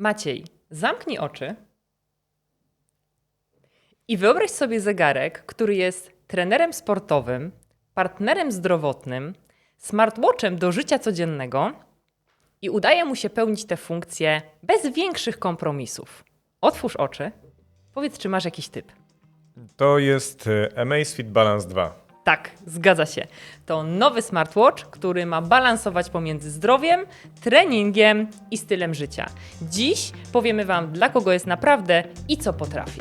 Maciej, zamknij oczy i wyobraź sobie zegarek, który jest trenerem sportowym, partnerem zdrowotnym, smartwatchem do życia codziennego i udaje mu się pełnić te funkcje bez większych kompromisów. Otwórz oczy, powiedz, czy masz jakiś typ. To jest y, Amazfit Balance 2. Tak, zgadza się. To nowy smartwatch, który ma balansować pomiędzy zdrowiem, treningiem i stylem życia. Dziś powiemy Wam, dla kogo jest naprawdę i co potrafi.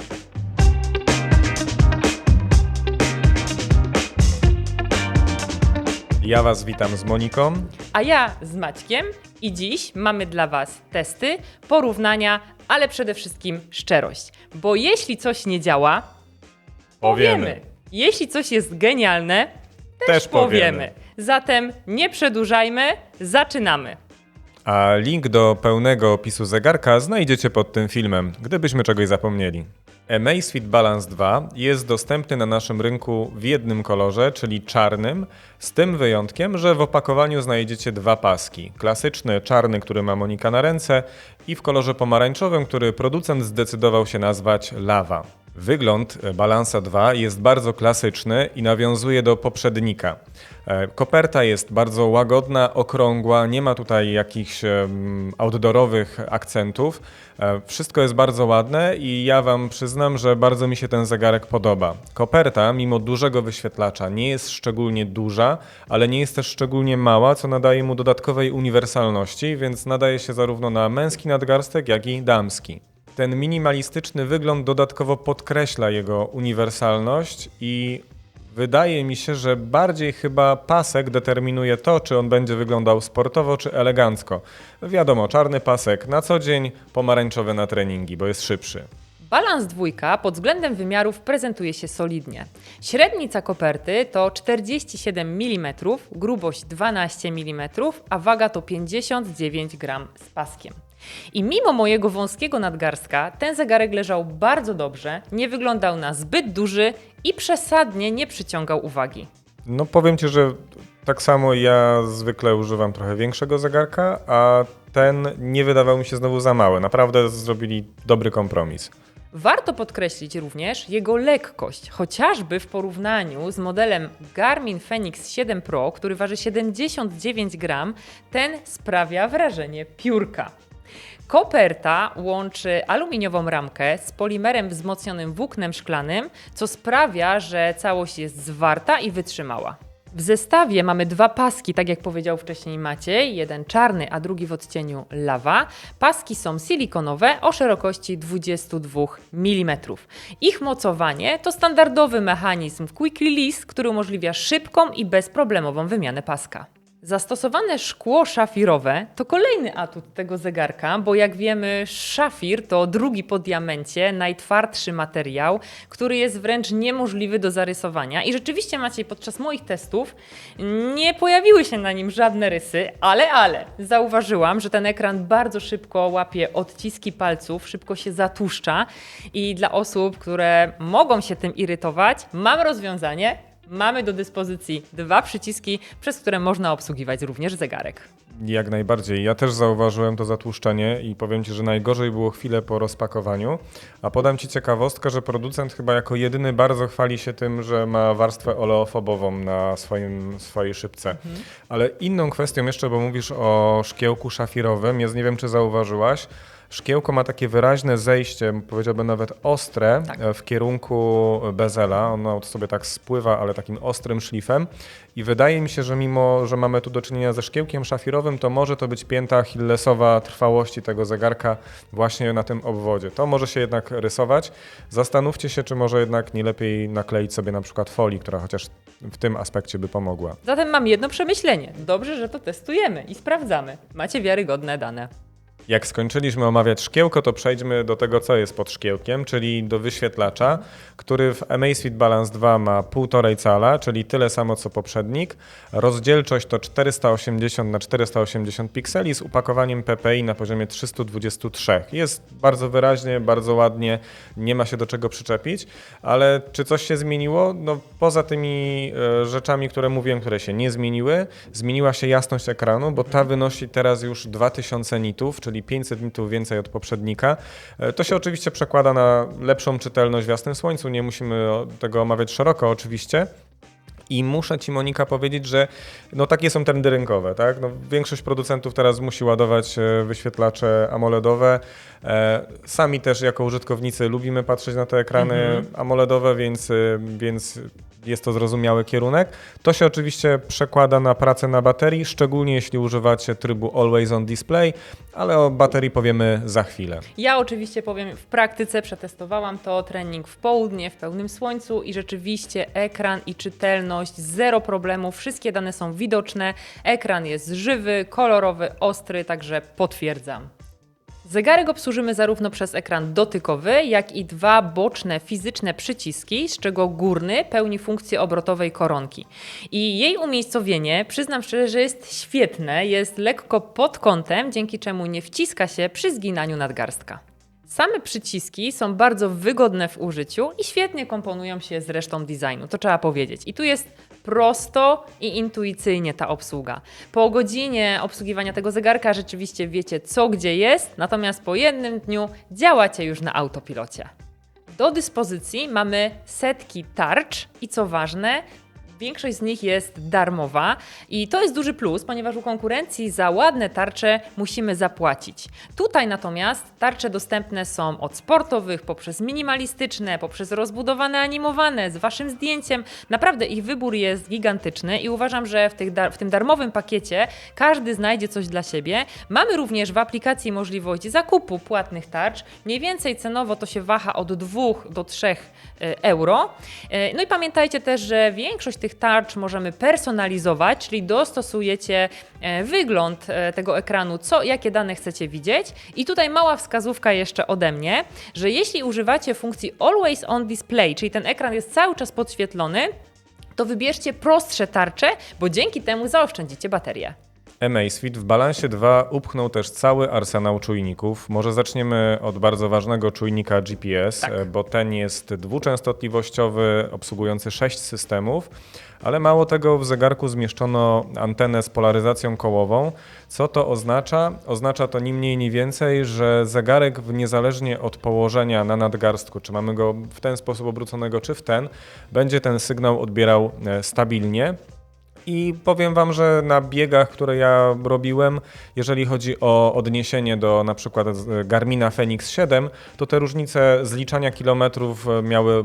Ja Was witam z Moniką. A ja z Maćkiem i dziś mamy dla Was testy, porównania, ale przede wszystkim szczerość. Bo jeśli coś nie działa, powiemy. Jeśli coś jest genialne, też, Też powiemy. powiemy. Zatem nie przedłużajmy, zaczynamy. A link do pełnego opisu zegarka znajdziecie pod tym filmem, gdybyśmy czegoś zapomnieli. Amazfit Balance 2 jest dostępny na naszym rynku w jednym kolorze, czyli czarnym, z tym wyjątkiem, że w opakowaniu znajdziecie dwa paski. Klasyczny czarny, który ma Monika na ręce i w kolorze pomarańczowym, który producent zdecydował się nazwać Lava. Wygląd Balansa 2 jest bardzo klasyczny i nawiązuje do poprzednika. E, Koperta jest bardzo łagodna, okrągła, nie ma tutaj jakichś outdoorowych akcentów. E, Wszystko jest bardzo ładne i ja Wam przyznam, że bardzo mi się ten zegarek podoba. Koperta, mimo dużego wyświetlacza, nie jest szczególnie duża, ale nie jest też szczególnie mała, co nadaje mu dodatkowej uniwersalności, więc nadaje się zarówno na męski nadgarstek, jak i damski. Ten minimalistyczny wygląd dodatkowo podkreśla jego uniwersalność i wydaje mi się, że bardziej chyba pasek determinuje to, czy on będzie wyglądał sportowo czy elegancko. Wiadomo, czarny pasek na co dzień, pomarańczowy na treningi, bo jest szybszy. Balans dwójka pod względem wymiarów prezentuje się solidnie. Średnica koperty to 47 mm, grubość 12 mm, a waga to 59 gram z paskiem. I mimo mojego wąskiego nadgarstka, ten zegarek leżał bardzo dobrze, nie wyglądał na zbyt duży i przesadnie nie przyciągał uwagi. No powiem Ci, że tak samo ja zwykle używam trochę większego zegarka, a ten nie wydawał mi się znowu za mały. Naprawdę zrobili dobry kompromis. Warto podkreślić również jego lekkość, chociażby w porównaniu z modelem Garmin Fenix 7 Pro, który waży 79 gram, ten sprawia wrażenie piórka. Koperta łączy aluminiową ramkę z polimerem wzmocnionym włóknem szklanym, co sprawia, że całość jest zwarta i wytrzymała. W zestawie mamy dwa paski, tak jak powiedział wcześniej Maciej, jeden czarny, a drugi w odcieniu lawa. Paski są silikonowe o szerokości 22 mm. Ich mocowanie to standardowy mechanizm Quick Release, który umożliwia szybką i bezproblemową wymianę paska. Zastosowane szkło szafirowe to kolejny atut tego zegarka, bo jak wiemy, szafir to drugi po diamencie, najtwardszy materiał, który jest wręcz niemożliwy do zarysowania. I rzeczywiście, Maciej, podczas moich testów nie pojawiły się na nim żadne rysy, ale, ale zauważyłam, że ten ekran bardzo szybko łapie odciski palców, szybko się zatłuszcza i dla osób, które mogą się tym irytować, mam rozwiązanie, Mamy do dyspozycji dwa przyciski, przez które można obsługiwać również zegarek. Jak najbardziej. Ja też zauważyłem to zatłuszczenie i powiem Ci, że najgorzej było chwilę po rozpakowaniu. A podam Ci ciekawostkę, że producent chyba jako jedyny bardzo chwali się tym, że ma warstwę oleofobową na swoim, swojej szybce. Ale inną kwestią jeszcze, bo mówisz o szkiełku szafirowym, jest, nie wiem czy zauważyłaś, Szkiełko ma takie wyraźne zejście, powiedziałbym nawet ostre, Tak. e, w kierunku bezela. Ono sobie tak spływa, ale takim ostrym szlifem. I wydaje mi się, że mimo, że mamy tu do czynienia ze szkiełkiem szafirowym, to może to być pięta achillesowa trwałości tego zegarka właśnie na tym obwodzie. To może się jednak rysować. Zastanówcie się, czy może jednak nie lepiej nakleić sobie na przykład folii, która chociaż w tym aspekcie by pomogła. Zatem mam jedno przemyślenie. Dobrze, że to testujemy i sprawdzamy. Macie wiarygodne dane. Jak skończyliśmy omawiać szkiełko, to przejdźmy do tego, co jest pod szkiełkiem, czyli do wyświetlacza, który w Amazfit Balance 2 ma 1,5 cala, czyli tyle samo co poprzednik. Rozdzielczość to 480 na 480 pikseli z upakowaniem PPI na poziomie 323. Jest bardzo wyraźnie, bardzo ładnie, nie ma się do czego przyczepić, ale czy coś się zmieniło? No poza tymi e, rzeczami, które mówiłem, które się nie zmieniły, zmieniła się jasność ekranu, bo ta wynosi teraz już 2000 nitów, czyli czyli 500 nitów więcej od poprzednika. E, To się oczywiście przekłada na lepszą czytelność w jasnym słońcu, nie musimy tego omawiać szeroko oczywiście. I muszę Ci, Monika, powiedzieć, że no takie są trendy rynkowe, tak? No, większość producentów teraz musi ładować e, wyświetlacze AMOLEDowe. E, Sami też jako użytkownicy lubimy patrzeć na te ekrany AMOLEDowe, więc, e, więc jest to zrozumiały kierunek. To się oczywiście przekłada na pracę na baterii, szczególnie jeśli używacie trybu Always on Display, ale o baterii powiemy za chwilę. Ja oczywiście powiem, w praktyce przetestowałam to, trening w południe, w pełnym słońcu i rzeczywiście ekran i czytelność, zero problemu, wszystkie dane są widoczne, ekran jest żywy, kolorowy, ostry, także potwierdzam. Zegarek obsłużymy zarówno przez ekran dotykowy, jak i dwa boczne fizyczne przyciski, z czego górny pełni funkcję obrotowej koronki. I jej umiejscowienie, przyznam szczerze, że jest świetne, jest lekko pod kątem, dzięki czemu nie wciska się przy zginaniu nadgarstka. Same przyciski są bardzo wygodne w użyciu i świetnie komponują się z resztą designu, to trzeba powiedzieć. I tu jest prosto i intuicyjnie ta obsługa. Po godzinie obsługiwania tego zegarka rzeczywiście wiecie co gdzie jest, natomiast po jednym dniu działacie już na autopilocie. Do dyspozycji mamy setki tarcz i co ważne, Większość z nich jest darmowa i to jest duży plus, ponieważ u konkurencji za ładne tarcze musimy zapłacić. Tutaj natomiast tarcze dostępne są od sportowych, poprzez minimalistyczne, poprzez rozbudowane animowane, z waszym zdjęciem. Naprawdę ich wybór jest gigantyczny i uważam, że w, tych w tym darmowym pakiecie każdy znajdzie coś dla siebie. Mamy również w aplikacji możliwość zakupu płatnych tarcz. Mniej więcej cenowo to się waha od 2 do 3 e, euro. E, No i pamiętajcie też, że większość tych tarcz możemy personalizować, czyli dostosujecie e, wygląd e, tego ekranu, co, jakie dane chcecie widzieć. I tutaj mała wskazówka jeszcze ode mnie, że jeśli używacie funkcji Always on Display, czyli ten ekran jest cały czas podświetlony, to wybierzcie prostsze tarcze, bo dzięki temu zaoszczędzicie baterię. Amazfit w balansie 2 upchnął też cały arsenał czujników. Może zaczniemy od bardzo ważnego czujnika GPS, Tak. bo ten jest dwuczęstotliwościowy, obsługujący 6 systemów, ale mało tego w zegarku zmieszczono antenę z polaryzacją kołową. Co to oznacza? Oznacza to ni mniej, ni więcej, że zegarek niezależnie od położenia na nadgarstku, czy mamy go w ten sposób obróconego, czy w ten, będzie ten sygnał odbierał e, stabilnie. I powiem Wam, że na biegach, które ja robiłem, jeżeli chodzi o odniesienie do na przykład Garmina Fenix 7, to te różnice zliczania kilometrów e, miały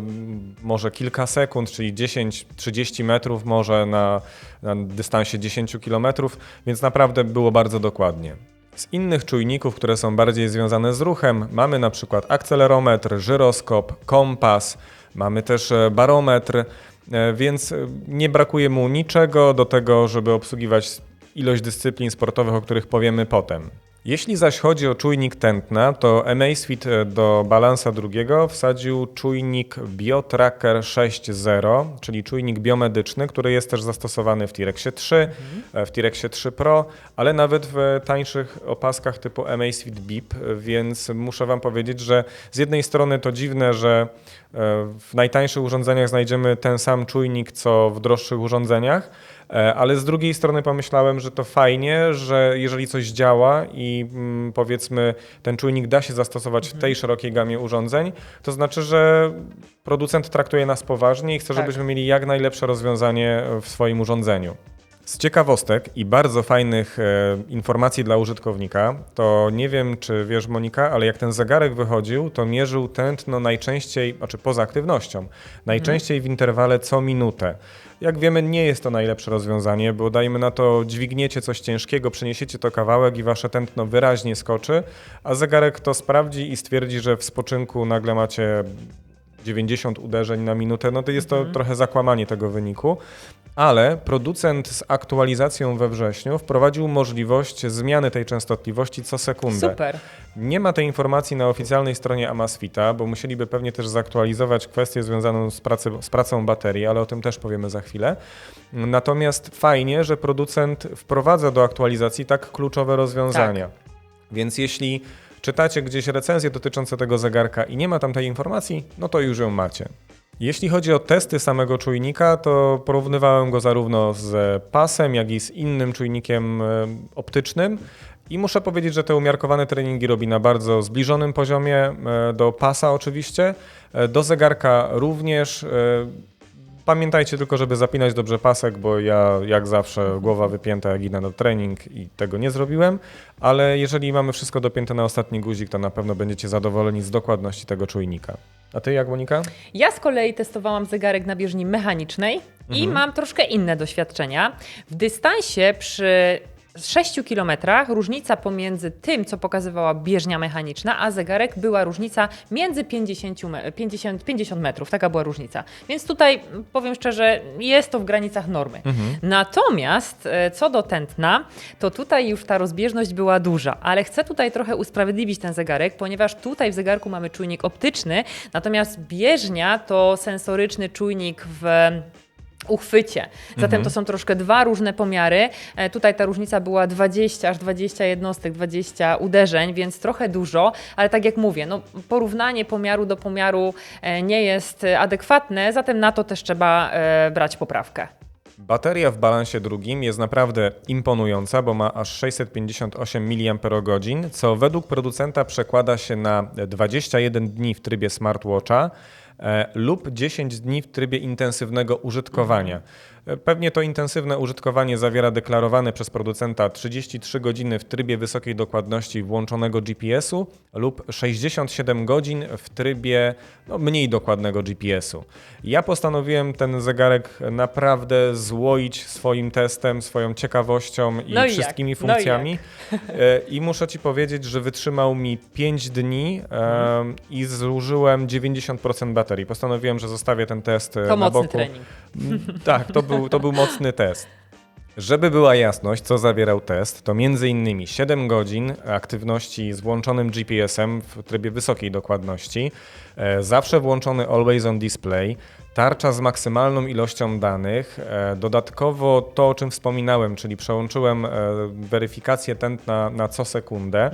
może kilka sekund, czyli 10-30 metrów może na, na dystansie 10 kilometrów, więc naprawdę było bardzo dokładnie. Z innych czujników, które są bardziej związane z ruchem, mamy na przykład akcelerometr, żyroskop, kompas, mamy też e, barometr, więc e, nie brakuje mu niczego do tego, żeby obsługiwać ilość dyscyplin sportowych, o których powiemy potem. Jeśli zaś chodzi o czujnik tętna, to Amazfit e, do balansa drugiego wsadził czujnik BioTracker 6.0, czyli czujnik biomedyczny, który jest też zastosowany w T-Rexie 3, e, w T-Rexie 3 Pro, ale nawet w tańszych opaskach typu Amazfit Beep, więc muszę Wam powiedzieć, że z jednej strony to dziwne, że e, w najtańszych urządzeniach znajdziemy ten sam czujnik, co w droższych urządzeniach, Ale z drugiej strony pomyślałem, że to fajnie, że jeżeli coś działa i mm, powiedzmy ten czujnik da się zastosować w tej szerokiej gamie urządzeń, to znaczy, że producent traktuje nas poważnie i chce, Tak. żebyśmy mieli jak najlepsze rozwiązanie w swoim urządzeniu. Z ciekawostek i bardzo fajnych e, informacji dla użytkownika, to nie wiem, czy wiesz, Monika, ale jak ten zegarek wychodził, to mierzył tętno najczęściej, znaczy poza aktywnością, najczęściej w interwale co minutę. Jak wiemy, nie jest to najlepsze rozwiązanie, bo dajmy na to, dźwigniecie coś ciężkiego, przeniesiecie to kawałek i wasze tętno wyraźnie skoczy, a zegarek to sprawdzi i stwierdzi, że w spoczynku nagle macie 90 uderzeń na minutę, no to jest to trochę zakłamanie tego wyniku. Ale producent z aktualizacją we wrześniu wprowadził możliwość zmiany tej częstotliwości co sekundę. Super. Nie ma tej informacji na oficjalnej stronie Amazfita, bo musieliby pewnie też zaktualizować kwestię związaną z, pracy, z pracą baterii, ale o tym też powiemy za chwilę. Natomiast fajnie, że producent wprowadza do aktualizacji tak kluczowe rozwiązania. Więc jeśli czytacie gdzieś recenzje dotyczące tego zegarka i nie ma tam tej informacji, no to już ją macie. Jeśli chodzi o testy samego czujnika, to porównywałem go zarówno z pasem, jak i z innym czujnikiem e, optycznym I muszę powiedzieć, że te umiarkowane treningi robi na bardzo zbliżonym poziomie e, do pasa oczywiście, e, do zegarka również. Pamiętajcie tylko, żeby zapinać dobrze pasek, bo ja jak zawsze głowa wypięta jak idę na trening i tego nie zrobiłem, ale jeżeli mamy wszystko dopięte na ostatni guzik, to na pewno będziecie zadowoleni z dokładności tego czujnika. A ty jak Monika? Ja z kolei testowałam zegarek na bieżni mechanicznej i Mhm. mam troszkę inne doświadczenia. W dystansie przy 6 kilometrach różnica pomiędzy tym, co pokazywała bieżnia mechaniczna, a zegarek była różnica między 50, me- 50, 50 metrów. Taka była różnica. Więc tutaj powiem szczerze, jest to w granicach normy. Natomiast e, co do tętna, to tutaj już ta rozbieżność była duża, ale chcę tutaj trochę usprawiedliwić ten zegarek, ponieważ tutaj w zegarku mamy czujnik optyczny, natomiast bieżnia to sensoryczny czujnik w uchwycie. Zatem to są troszkę dwa różne pomiary. E, Tutaj ta różnica była 20 aż 20 jednostek, 20 uderzeń, więc trochę dużo, ale tak jak mówię, no, porównanie pomiaru do pomiaru e, nie jest e, adekwatne, zatem na to też trzeba brać poprawkę. Bateria w balansie drugim jest naprawdę imponująca, bo ma aż 658 mAh, co według producenta przekłada się na 21 dni w trybie smartwatcha lub 10 dni w trybie intensywnego użytkowania. Pewnie to intensywne użytkowanie zawiera deklarowane przez producenta 33 godziny w trybie wysokiej dokładności włączonego GPS-u lub 67 godzin w trybie no, mniej dokładnego GPS-u. Ja postanowiłem ten zegarek naprawdę złoić swoim testem, swoją ciekawością i No i jak? wszystkimi No i funkcjami. E, I muszę Ci powiedzieć, że wytrzymał mi 5 dni em, i zużyłem 90% baterii. Postanowiłem, że zostawię ten test e, To na boku. trening. Tak, to był, to był mocny test. Żeby była jasność, co zawierał test, to m.in. 7 godzin aktywności z włączonym GPS-em w trybie wysokiej dokładności, e, zawsze włączony Always on Display, tarcza z maksymalną ilością danych, e, dodatkowo to, o czym wspominałem, czyli przełączyłem e, weryfikację tętna na co sekundę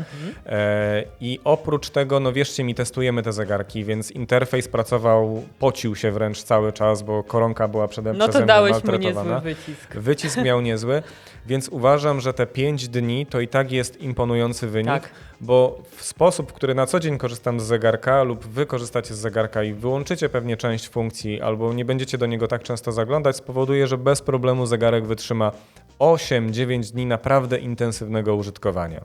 e, i oprócz tego, no wierzcie mi, testujemy te zegarki, więc interfejs pracował, pocił się wręcz cały czas, bo koronka była przede No przeze to dałeś mu niezły wycisk. Wycisk miał niezły, więc uważam, że te 5 dni to i tak jest imponujący wynik, Tak. bo w sposób, w który na co dzień korzystam z zegarka lub wy korzystacie z zegarka i wyłączycie pewnie część funkcji albo nie będziecie do niego tak często zaglądać, spowoduje, że bez problemu zegarek wytrzyma 8-9 dni naprawdę intensywnego użytkowania.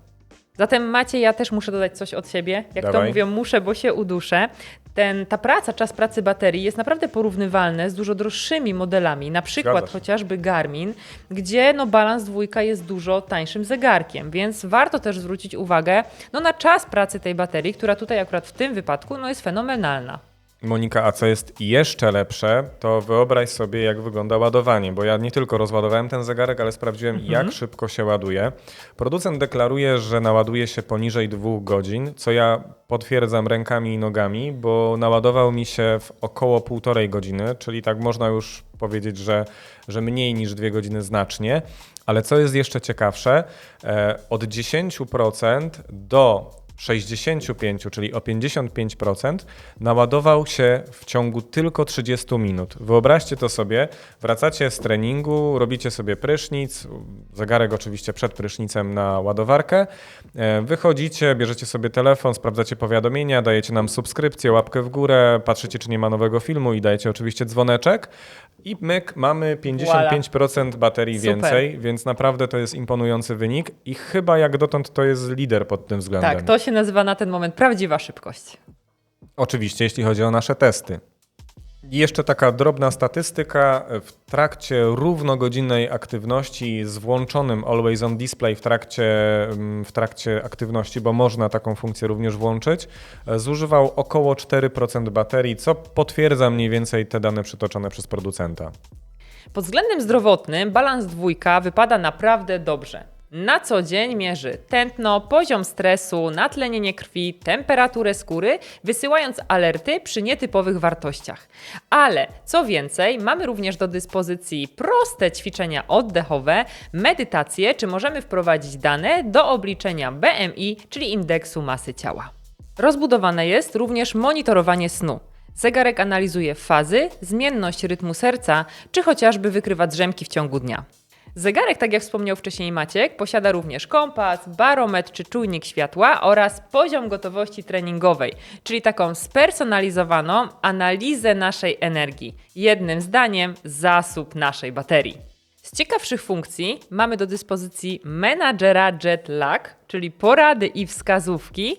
Zatem Macie, ja też muszę dodać coś od siebie. Jak to Dawaj. mówią, muszę, bo się uduszę. Ten, ta praca, czas pracy baterii jest naprawdę porównywalny z dużo droższymi modelami, na przykład chociażby Garmin, gdzie no, balans dwójka jest dużo tańszym zegarkiem, więc warto też zwrócić uwagę no, na czas pracy tej baterii, która tutaj akurat w tym wypadku no, jest fenomenalna. Monika, a co jest jeszcze lepsze, to wyobraź sobie, jak wygląda ładowanie, bo ja nie tylko rozładowałem ten zegarek, ale sprawdziłem, jak szybko się ładuje. Producent deklaruje, że naładuje się poniżej dwóch godzin, co ja potwierdzam rękami i nogami, bo naładował mi się w około półtorej godziny, czyli tak można już powiedzieć, że, że mniej niż dwie godziny znacznie. Ale co jest jeszcze ciekawsze, e, od 10% do 65, czyli o 55%, naładował się w ciągu tylko 30 minut. Wyobraźcie to sobie, wracacie z treningu, robicie sobie prysznic, zegarek oczywiście przed prysznicem na ładowarkę, e, wychodzicie, bierzecie sobie telefon, sprawdzacie powiadomienia, dajecie nam subskrypcję, łapkę w górę, patrzycie czy nie ma nowego filmu i dajecie oczywiście dzwoneczek i myk, mamy 55% baterii Super. więcej, więc naprawdę to jest imponujący wynik i chyba jak dotąd to jest lider pod tym względem. Tak, to się nazywa na ten moment prawdziwa szybkość. Oczywiście, jeśli chodzi o nasze testy. I jeszcze taka drobna statystyka. W trakcie równogodzinnej aktywności z włączonym Always On Display w trakcie, mm, w trakcie aktywności, bo można taką funkcję również włączyć, e, zużywał około 4% baterii, co potwierdza mniej więcej te dane przytoczone przez producenta. Pod względem zdrowotnym balans dwójka wypada naprawdę dobrze. Na co dzień mierzy tętno, poziom stresu, natlenienie krwi, temperaturę skóry, wysyłając alerty przy nietypowych wartościach. Ale co więcej, mamy również do dyspozycji proste ćwiczenia oddechowe, medytacje, czy możemy wprowadzić dane do obliczenia BMI, czyli indeksu masy ciała. Rozbudowane jest również monitorowanie snu. Zegarek analizuje fazy, zmienność rytmu serca, czy chociażby wykrywa drzemki w ciągu dnia. Zegarek, tak jak wspomniał wcześniej Maciek, posiada również kompas, barometr czy czujnik światła oraz poziom gotowości treningowej, czyli taką spersonalizowaną analizę naszej energii. Jednym zdaniem, zasób naszej baterii. Z ciekawszych funkcji mamy do dyspozycji menadżera Jet Lag, czyli porady i wskazówki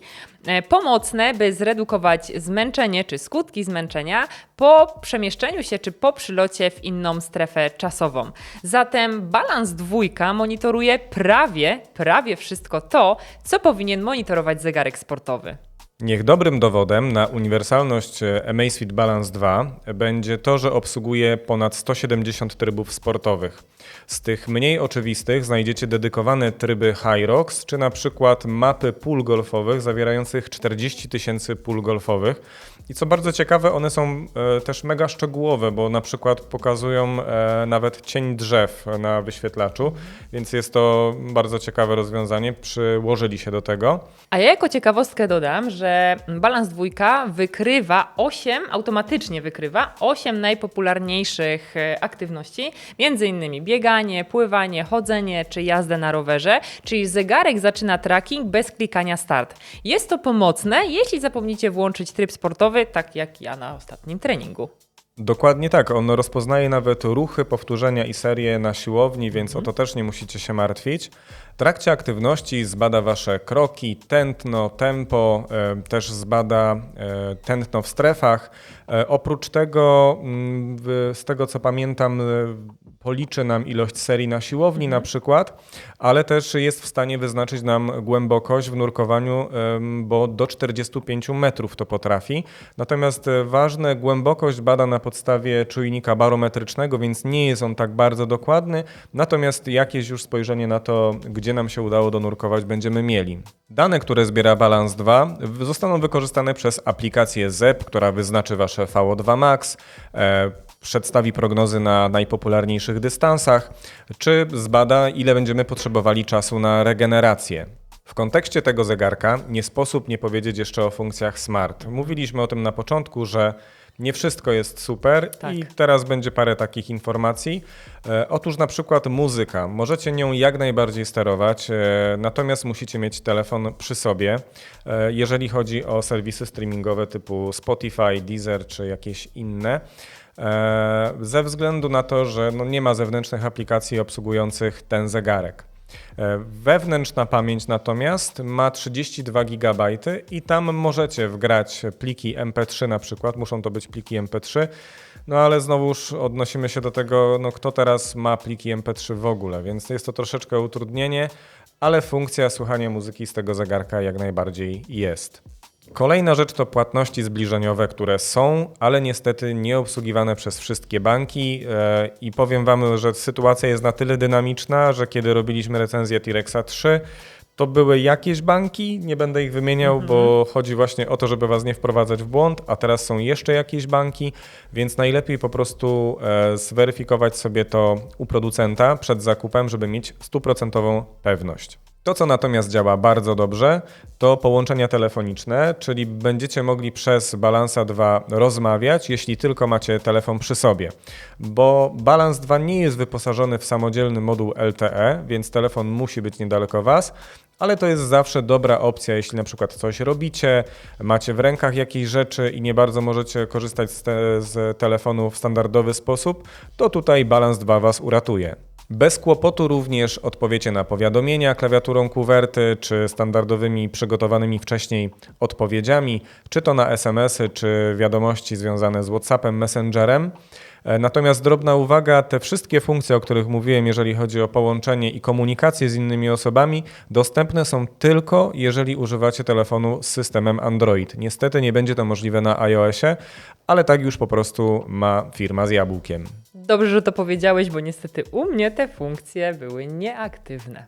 pomocne, by zredukować zmęczenie czy skutki zmęczenia po przemieszczeniu się czy po przylocie w inną strefę czasową. Zatem balans dwójka monitoruje prawie, prawie wszystko to, co powinien monitorować zegarek sportowy. Niech dobrym dowodem na uniwersalność e, Amazfit Balance 2 będzie to, że obsługuje ponad 170 trybów sportowych. Z tych mniej oczywistych znajdziecie dedykowane tryby Hyrox, czy na przykład mapy pól golfowych zawierających 40 tysięcy pól golfowych. I co bardzo ciekawe, one są e, też mega szczegółowe, bo na przykład pokazują e, nawet cień drzew na wyświetlaczu, więc jest to bardzo ciekawe rozwiązanie. Przyłożyli się do tego. A ja jako ciekawostkę dodam, że Balans dwójka wykrywa 8, automatycznie wykrywa 8 najpopularniejszych e, aktywności, między innymi bieganie, pływanie, chodzenie czy jazdę na rowerze, czyli zegarek zaczyna tracking bez klikania start. Jest to pomocne, jeśli zapomnicie włączyć tryb sportowy, tak jak ja na ostatnim treningu. Dokładnie tak. On rozpoznaje nawet ruchy, powtórzenia i serie na siłowni, więc o to też nie musicie się martwić. W trakcie aktywności zbada wasze kroki, tętno, tempo, e, też zbada e, tętno w strefach. E, oprócz tego, mm, z tego co pamiętam, policzy nam ilość serii na siłowni na przykład, ale też jest w stanie wyznaczyć nam głębokość w nurkowaniu, bo do 45 metrów to potrafi. Natomiast e, ważne, głębokość bada na podstawie czujnika barometrycznego, więc nie jest on tak bardzo dokładny, natomiast jakieś już spojrzenie na to, gdzie nam się udało donurkować, będziemy mieli. Dane, które zbiera Balance 2 w- zostaną wykorzystane przez aplikację ZEP, która wyznaczy wasze VO2 max, e, przedstawi prognozy na najpopularniejszych dystansach, czy zbada, ile będziemy potrzebowali czasu na regenerację. W kontekście tego zegarka nie sposób nie powiedzieć jeszcze o funkcjach smart. Mówiliśmy o tym na początku, że nie wszystko jest super Tak. i teraz będzie parę takich informacji. E, otóż na przykład muzyka. Możecie nią jak najbardziej sterować, e, natomiast musicie mieć telefon przy sobie. E, jeżeli chodzi o serwisy streamingowe typu Spotify, Deezer czy jakieś inne. E, ze względu na to, że no nie ma zewnętrznych aplikacji obsługujących ten zegarek. E, Wewnętrzna pamięć natomiast ma 32 GB i tam możecie wgrać pliki MP3 na przykład, muszą to być pliki MP3, no ale znowuż odnosimy się do tego, no kto teraz ma pliki MP3 w ogóle, więc jest to troszeczkę utrudnienie, ale funkcja słuchania muzyki z tego zegarka jak najbardziej jest. Kolejna rzecz to płatności zbliżeniowe, które są, ale niestety nie obsługiwane przez wszystkie banki. E, I powiem Wam, że sytuacja jest na tyle dynamiczna, że kiedy robiliśmy recenzję T-Rexa 3, to były jakieś banki, nie będę ich wymieniał, bo chodzi właśnie o to, żeby Was nie wprowadzać w błąd, a teraz są jeszcze jakieś banki, więc najlepiej po prostu e, zweryfikować sobie to u producenta przed zakupem, żeby mieć stuprocentową pewność. To, co natomiast działa bardzo dobrze, to połączenia telefoniczne, czyli będziecie mogli przez Balansa 2 rozmawiać, jeśli tylko macie telefon przy sobie. Bo Balans 2 nie jest wyposażony w samodzielny moduł LTE, więc telefon musi być niedaleko Was, ale to jest zawsze dobra opcja, jeśli na przykład coś robicie, macie w rękach jakieś rzeczy i nie bardzo możecie korzystać z, te, z telefonu w standardowy sposób, to tutaj Balans 2 Was uratuje. Bez kłopotu również odpowiecie na powiadomienia klawiaturą kuwerty, czy standardowymi przygotowanymi wcześniej odpowiedziami, czy to na SMS-y, czy wiadomości związane z WhatsAppem, Messengerem. E, Natomiast drobna uwaga, te wszystkie funkcje, o których mówiłem, jeżeli chodzi o połączenie i komunikację z innymi osobami, dostępne są tylko, jeżeli używacie telefonu z systemem Android. Niestety nie będzie to możliwe na iOSie, ale tak już po prostu ma firma z jabłkiem. Dobrze, że to powiedziałeś, bo niestety u mnie te funkcje były nieaktywne.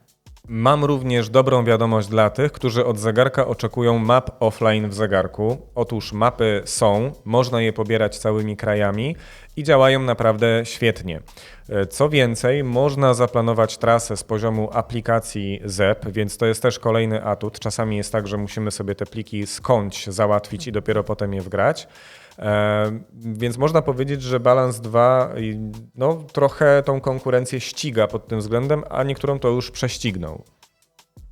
Mam również dobrą wiadomość dla tych, którzy od zegarka oczekują map offline w zegarku. Otóż mapy są, można je pobierać całymi krajami i działają naprawdę świetnie. E, Co więcej, można zaplanować trasę z poziomu aplikacji ZEP, więc to jest też kolejny atut. Czasami jest tak, że musimy sobie te pliki skądś załatwić i dopiero potem je wgrać. E, Więc można powiedzieć, że Balance 2 i, no, trochę tą konkurencję ściga pod tym względem, a niektórą to już prześcignął.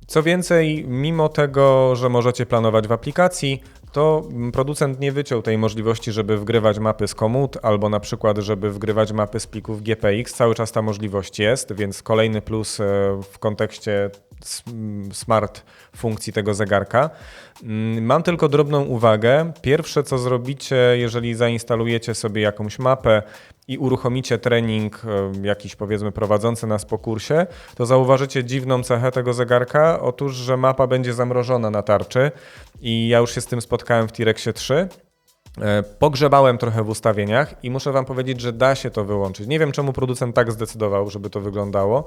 Co więcej, mimo tego, że możecie planować w aplikacji, to producent nie wyciął tej możliwości, żeby wgrywać mapy z komut, albo na przykład, żeby wgrywać mapy z plików GPX. Cały czas ta możliwość jest, więc kolejny plus e, w kontekście smart funkcji tego zegarka. Mm, Mam tylko drobną uwagę. Pierwsze, co zrobicie, jeżeli zainstalujecie sobie jakąś mapę i uruchomicie trening e, jakiś powiedzmy prowadzący nas po kursie, to zauważycie dziwną cechę tego zegarka. Otóż, że mapa będzie zamrożona na tarczy i ja już się z tym spotkałem w T-Rexie 3. E, Pogrzebałem trochę w ustawieniach i muszę Wam powiedzieć, że da się to wyłączyć. Nie wiem, czemu producent tak zdecydował, żeby to wyglądało,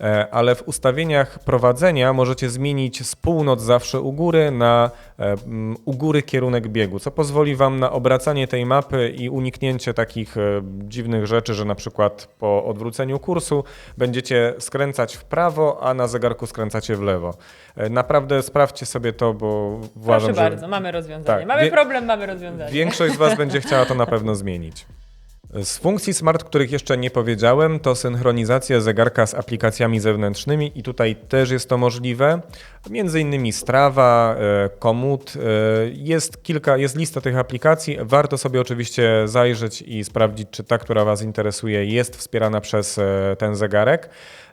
e, ale w ustawieniach prowadzenia możecie zmienić z północ zawsze u góry na e, mm, u góry kierunek biegu, co pozwoli Wam na obracanie tej mapy i uniknięcie takich dziwnych rzeczy, że na przykład po odwróceniu kursu będziecie skręcać w prawo, a na zegarku skręcacie w lewo. Naprawdę sprawdźcie sobie to, bo uważam, Proszę że bardzo, mamy rozwiązanie. Tak, mamy problem, mamy rozwiązanie. Większość z Was będzie chciała to na pewno zmienić. Z funkcji smart, których jeszcze nie powiedziałem, to synchronizacja zegarka z aplikacjami zewnętrznymi i tutaj też jest to możliwe. Między innymi Strava, e, Komoot, e, jest kilka, jest lista tych aplikacji. Warto sobie oczywiście zajrzeć i sprawdzić, czy ta, która Was interesuje, jest wspierana przez e, ten zegarek.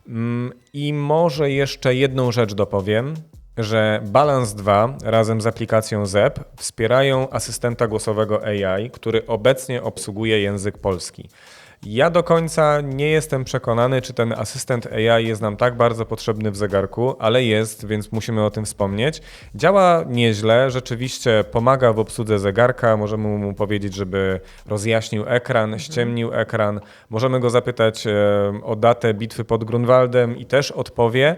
Mm, I może jeszcze jedną rzecz dopowiem że Balance 2 razem z aplikacją ZEP wspierają asystenta głosowego AI, który obecnie obsługuje język polski. Ja do końca nie jestem przekonany, czy ten asystent AI jest nam tak bardzo potrzebny w zegarku, ale jest, więc musimy o tym wspomnieć. Działa nieźle, rzeczywiście pomaga w obsłudze zegarka. Możemy mu powiedzieć, żeby rozjaśnił ekran, ściemnił ekran. Możemy go zapytać e, o datę bitwy pod Grunwaldem i też odpowie.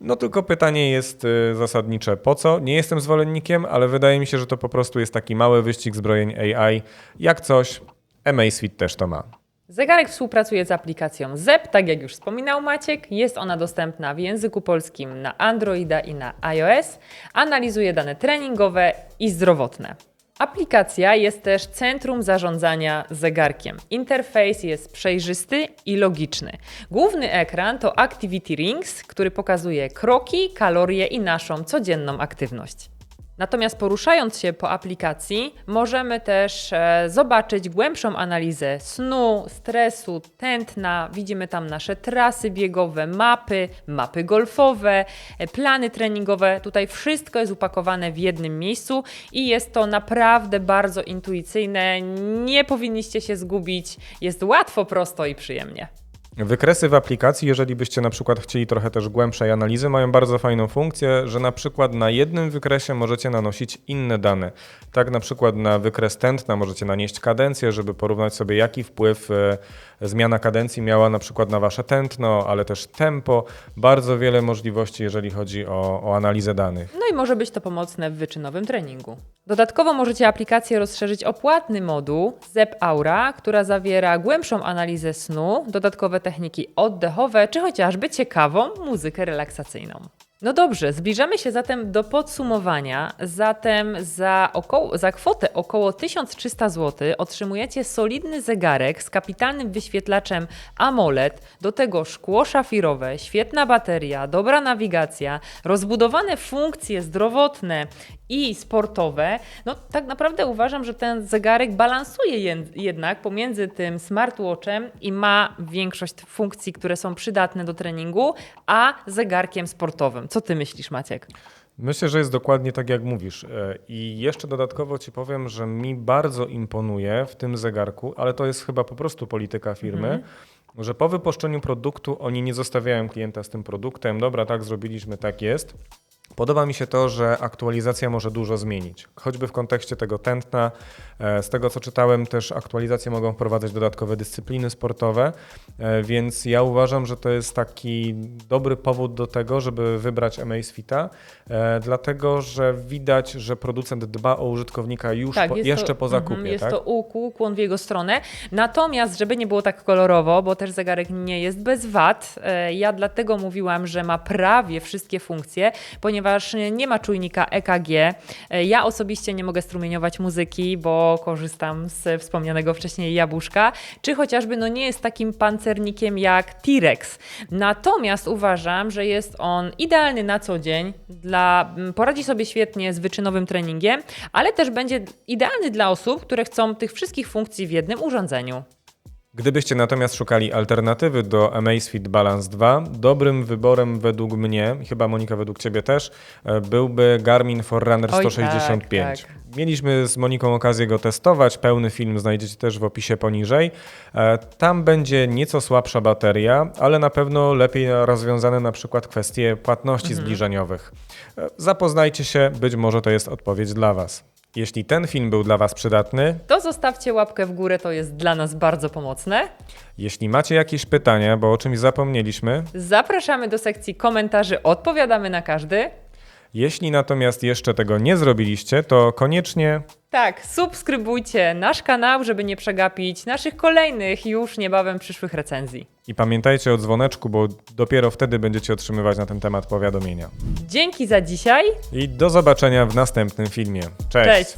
No tylko pytanie jest y, zasadnicze, po co? Nie jestem zwolennikiem, ale wydaje mi się, że to po prostu jest taki mały wyścig zbrojeń AI. Jak coś, Amazfit też to ma. Zegarek współpracuje z aplikacją ZEP, tak jak już wspominał Maciek. Jest ona dostępna w języku polskim na Androida i na iOS. Analizuje dane treningowe i zdrowotne. Aplikacja jest też centrum zarządzania zegarkiem. Interfejs jest przejrzysty i logiczny. Główny ekran to Activity Rings, który pokazuje kroki, kalorie i naszą codzienną aktywność. Natomiast poruszając się po aplikacji, możemy też e, zobaczyć głębszą analizę snu, stresu, tętna. Widzimy tam nasze trasy biegowe, mapy, mapy golfowe, e, plany treningowe. Tutaj wszystko jest upakowane w jednym miejscu i jest to naprawdę bardzo intuicyjne. Nie powinniście się zgubić. Jest łatwo, prosto i przyjemnie. Wykresy w aplikacji, jeżeli byście na przykład chcieli trochę też głębszej analizy, mają bardzo fajną funkcję, że na przykład na jednym wykresie możecie nanosić inne dane. Tak na przykład na wykres tętna możecie nanieść kadencję, żeby porównać sobie jaki wpływ e, zmiana kadencji miała na przykład na wasze tętno, ale też tempo. Bardzo wiele możliwości, jeżeli chodzi o, o analizę danych. No i może być to pomocne w wyczynowym treningu. Dodatkowo możecie aplikację rozszerzyć o płatny moduł ZEP Aura, która zawiera głębszą analizę snu, dodatkowe techniki oddechowe, czy chociażby ciekawą muzykę relaksacyjną. No dobrze, zbliżamy się zatem do podsumowania. Zatem za, około, za kwotę około 1300 zł otrzymujecie solidny zegarek z kapitalnym wyświetlaczem AMOLED, do tego szkło szafirowe, świetna bateria, dobra nawigacja, rozbudowane funkcje zdrowotne i sportowe. No tak naprawdę uważam, że ten zegarek balansuje jed- jednak pomiędzy tym smartwatchem i ma większość funkcji, które są przydatne do treningu, a zegarkiem sportowym. Co ty myślisz, Maciek? Myślę, że jest dokładnie tak, jak mówisz. E, I jeszcze dodatkowo ci powiem, że mi bardzo imponuje w tym zegarku, ale to jest chyba po prostu polityka firmy, że po wypuszczeniu produktu oni nie zostawiają klienta z tym produktem. Dobra, tak zrobiliśmy, tak jest. Podoba mi się to, że aktualizacja może dużo zmienić. Choćby w kontekście tego tętna, e, z tego co czytałem, też aktualizacje mogą wprowadzać dodatkowe dyscypliny sportowe, e, więc ja uważam, że to jest taki dobry powód do tego, żeby wybrać Amazfita, e, dlatego że widać, że producent dba o użytkownika już po, jest jeszcze to, po zakupie. mhm, Jest tak? to ukłon w jego stronę. Natomiast, żeby nie było tak kolorowo, bo też zegarek nie jest bez wad, ja dlatego mówiłam, że ma prawie wszystkie funkcje, ponieważ nie ma czujnika EKG. E, Ja osobiście nie mogę strumieniować muzyki, bo korzystam z wspomnianego wcześniej jabłuszka, czy chociażby no nie jest takim pancernikiem jak T-Rex. Natomiast uważam, że jest on idealny na co dzień, dla, poradzi sobie świetnie z wyczynowym treningiem, ale też będzie idealny dla osób, które chcą tych wszystkich funkcji w jednym urządzeniu. Gdybyście natomiast szukali alternatywy do Amazfit Balance 2, dobrym wyborem według mnie, chyba Monika według Ciebie też, e, byłby Garmin Forerunner Oj, 165. tak, Mieliśmy z Moniką okazję go testować, pełny film znajdziecie też w opisie poniżej. E, Tam będzie nieco słabsza bateria, ale na pewno lepiej rozwiązane na przykład kwestie płatności Mhm. zbliżeniowych. E, Zapoznajcie się, być może to jest odpowiedź dla Was. Jeśli ten film był dla Was przydatny, To zostawcie łapkę w górę, to jest dla nas bardzo pomocne. jeśli macie jakieś pytania, bo o czymś zapomnieliśmy, Zapraszamy do sekcji komentarzy, odpowiadamy na każdy. Jeśli natomiast jeszcze tego nie zrobiliście, to koniecznie Tak, subskrybujcie nasz kanał, żeby nie przegapić naszych kolejnych już niebawem przyszłych recenzji. i pamiętajcie o dzwoneczku, bo dopiero wtedy będziecie otrzymywać na ten temat powiadomienia. Dzięki za dzisiaj. I do zobaczenia w następnym filmie. Cześć! Cześć.